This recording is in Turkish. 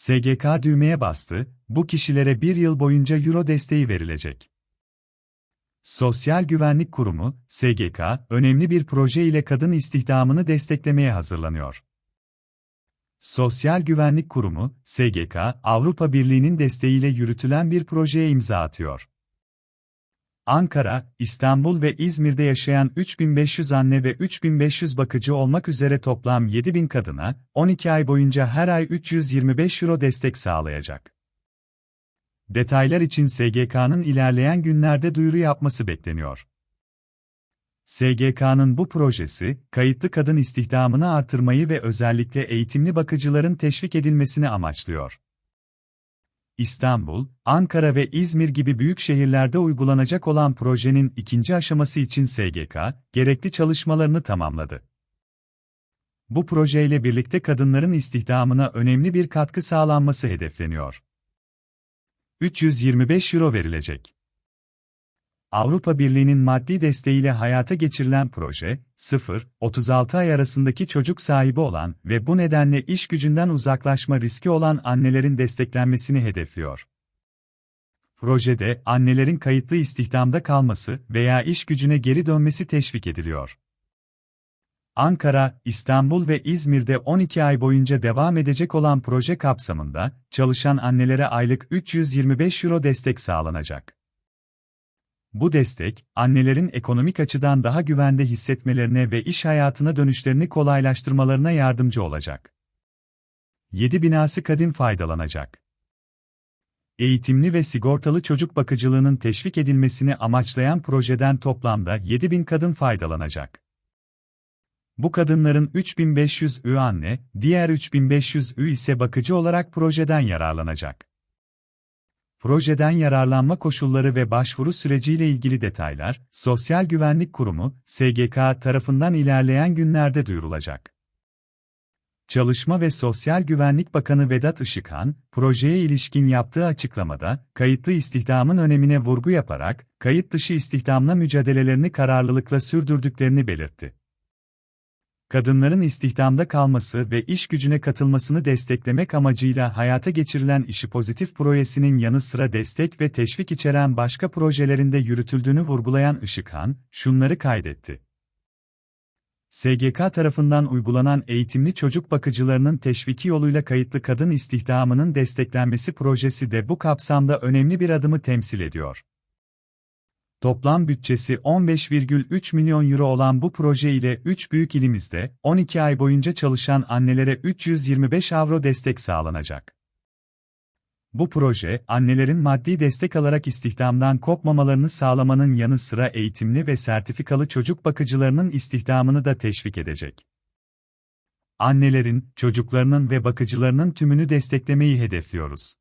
SGK düğmeye bastı, bu kişilere bir yıl boyunca euro desteği verilecek. Sosyal Güvenlik Kurumu, SGK, önemli bir proje ile kadın istihdamını desteklemeye hazırlanıyor. Sosyal Güvenlik Kurumu, SGK, Avrupa Birliği'nin desteğiyle yürütülen bir projeye imza atıyor. Ankara, İstanbul ve İzmir'de yaşayan 3500 anne ve 3500 bakıcı olmak üzere toplam 7000 kadına, 12 ay boyunca her ay 325 euro destek sağlayacak. Detaylar için SGK'nın ilerleyen günlerde duyuru yapması bekleniyor. SGK'nın bu projesi, kayıtlı kadın istihdamını artırmayı ve özellikle eğitimli bakıcıların teşvik edilmesini amaçlıyor. İstanbul, Ankara ve İzmir gibi büyük şehirlerde uygulanacak olan projenin ikinci aşaması için SGK, gerekli çalışmalarını tamamladı. Bu projeyle birlikte kadınların istihdamına önemli bir katkı sağlanması hedefleniyor. 325 euro verilecek. Avrupa Birliği'nin maddi desteğiyle hayata geçirilen proje, 0-36 ay arasındaki çocuk sahibi olan ve bu nedenle iş gücünden uzaklaşma riski olan annelerin desteklenmesini hedefliyor. Projede, annelerin kayıtlı istihdamda kalması veya iş gücüne geri dönmesi teşvik ediliyor. Ankara, İstanbul ve İzmir'de 12 ay boyunca devam edecek olan proje kapsamında, çalışan annelere aylık 325 euro destek sağlanacak. Bu destek, annelerin ekonomik açıdan daha güvende hissetmelerine ve iş hayatına dönüşlerini kolaylaştırmalarına yardımcı olacak. 7 binası kadın faydalanacak. Eğitimli ve sigortalı çocuk bakıcılığının teşvik edilmesini amaçlayan projeden toplamda 7 bin kadın faydalanacak. Bu kadınların 3500 ü anne, diğer 3500 ü ise bakıcı olarak projeden yararlanacak. Projeden yararlanma koşulları ve başvuru süreciyle ilgili detaylar, Sosyal Güvenlik Kurumu, SGK tarafından ilerleyen günlerde duyurulacak. Çalışma ve Sosyal Güvenlik Bakanı Vedat Işıkhan, projeye ilişkin yaptığı açıklamada, kayıtlı istihdamın önemine vurgu yaparak, kayıt dışı istihdamla mücadelelerini kararlılıkla sürdürdüklerini belirtti kadınların istihdamda kalması ve iş gücüne katılmasını desteklemek amacıyla hayata geçirilen işi pozitif projesinin yanı sıra destek ve teşvik içeren başka projelerinde yürütüldüğünü vurgulayan Işıkhan, şunları kaydetti. SGK tarafından uygulanan eğitimli çocuk bakıcılarının teşviki yoluyla kayıtlı kadın istihdamının desteklenmesi projesi de bu kapsamda önemli bir adımı temsil ediyor. Toplam bütçesi 15,3 milyon euro olan bu proje ile 3 büyük ilimizde 12 ay boyunca çalışan annelere 325 avro destek sağlanacak. Bu proje, annelerin maddi destek alarak istihdamdan kopmamalarını sağlamanın yanı sıra eğitimli ve sertifikalı çocuk bakıcılarının istihdamını da teşvik edecek. Annelerin, çocuklarının ve bakıcılarının tümünü desteklemeyi hedefliyoruz.